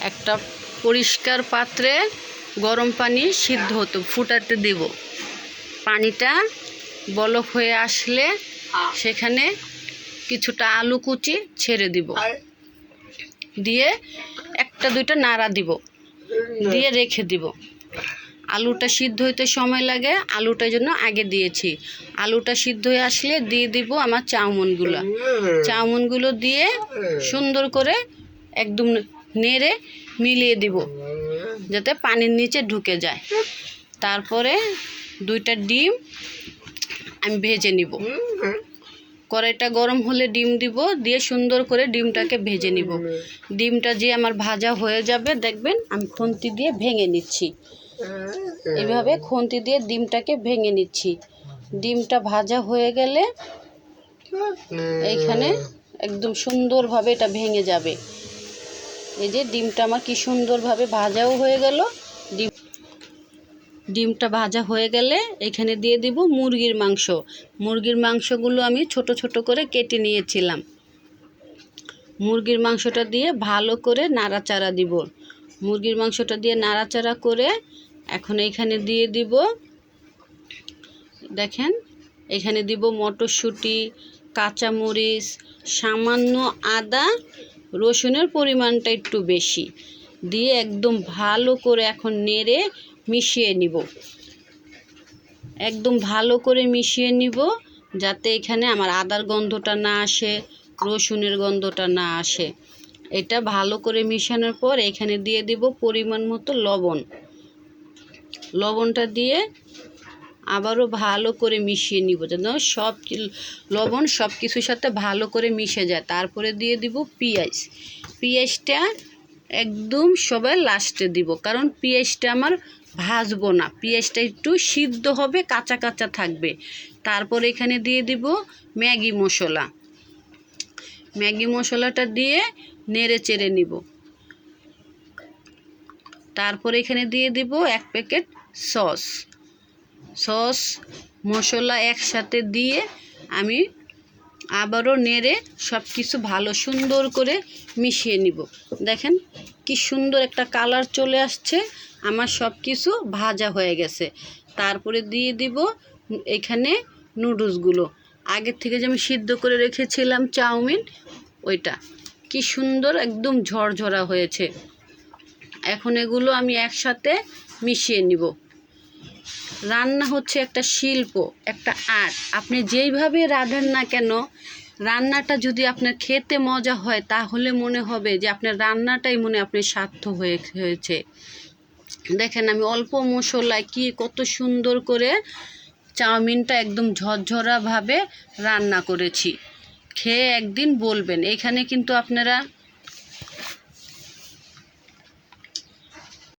একটা পরিষ্কার পাত্রে গরম পানি সিদ্ধ হতো ফুটাতে দেব। পানিটা বলক হয়ে আসলে সেখানে কিছুটা আলু কুচি ছেড়ে দিব। দিয়ে একটা দুইটা নাড়া দিব। দিয়ে রেখে দিব। আলুটা সিদ্ধ হইতে সময় লাগে আলুটার জন্য আগে দিয়েছি। আলুটা সিদ্ধ হয়ে আসলে দিয়ে দিব আমার চাউমনগুলো। চাউমনগুলো দিয়ে সুন্দর করে একদম নেড়ে মিলিয়ে দিব, যাতে পানির নিচে ঢুকে যায়। তারপরে দুইটা ডিম আমি ভেজে নিব। কড়াইটা গরম হলে ডিম দিব, দিয়ে সুন্দর করে ডিমটাকে ভেজে নিব। ডিমটা যে আমার ভাজা হয়ে যাবে, দেখবেন আমি খুন্তি দিয়ে ভেঙে নিচ্ছি। এভাবে খুন্তি দিয়ে ডিমটাকে ভেঙে নিচ্ছি। ডিমটা ভাজা হয়ে গেলে এইখানে একদম সুন্দরভাবে এটা ভেঙে যাবে। এই যে ডিমটা আমার কি সুন্দরভাবে ভাজাও হয়ে গেল। ডিম ডিমটা ভাজা হয়ে গেলে এখানে দিয়ে দিব মুরগির মাংস। মুরগির মাংসগুলো আমি ছোট ছোট করে কেটে নিয়েছিলাম। মুরগির মাংসটা দিয়ে ভালো করে নাড়াচাড়া দিব। মুরগির মাংসটা দিয়ে নাড়াচাড়া করে এখন এখানে দিয়ে দিব, দেখেন, এখানে দিব মটরশুঁটি, কাঁচামরিচ, সামান্য আদা রসুনের পরিমাণটা একটু বেশি। দিয়ে একদম ভালো করে এখন নেড়ে মিশিয়ে নিব। একদম ভালো করে মিশিয়ে নিব যাতে এখানে আমার আদার গন্ধটা না আসে, রসুনের গন্ধটা না আসে। এটা ভালো করে মিশানোর পর এখানে দিয়ে দিব পরিমাণ মতো লবণ। লবণটা দিয়ে আবারও ভালো করে মিশিয়ে নিব যেন সব লবণ সব কিছুর সাথে ভালো করে মিশে যায়। তারপরে দিয়ে দিব পেঁয়াজ। পেঁয়াজটা একদম সবাই লাস্টে দিব, কারণ পেঁয়াজটা আমার ভাজবো না। পেঁয়াজটা একটু সিদ্ধ হবে, কাঁচা কাঁচা থাকবে। তারপর এখানে দিয়ে দিব ম্যাগি মশলা। ম্যাগি মশলাটা দিয়ে নেড়ে চেড়ে নিব। তারপর এখানে দিয়ে দিব এক প্যাকেট সস। সস, মশলা একসাথে দিয়ে আমি আবারও নেড়ে সব কিছু ভালো সুন্দর করে মিশিয়ে নিব। দেখেন কি সুন্দর একটা কালার চলে আসছে, আমার সব কিছু ভাজা হয়ে গেছে। তারপরে দিয়ে দিব এখানে নুডলসগুলো। আগের থেকে যে আমি সিদ্ধ করে রেখেছিলাম চাউমিন, ওইটা। কি সুন্দর একদম ঝরঝরা হয়েছে। এখন এগুলো আমি একসাথে মিশিয়ে নিব। রান্না হচ্ছে একটা শিল্প, একটা আর্ট। আপনি যেইভাবে রাঁধেন না কেন, রান্নাটা যদি আপনার খেতে মজা হয়, তাহলে মনে হবে যে আপনার রান্নাটাই মনে আপনি স্বার্থ হয়ে হয়েছে। দেখেন আমি অল্প মশলায় কি কত সুন্দর করে চাউমিনটা একদম ঝরঝরাভাবে রান্না করেছি। খেয়ে একদিন বলবেন। এখানে কিন্তু আপনারা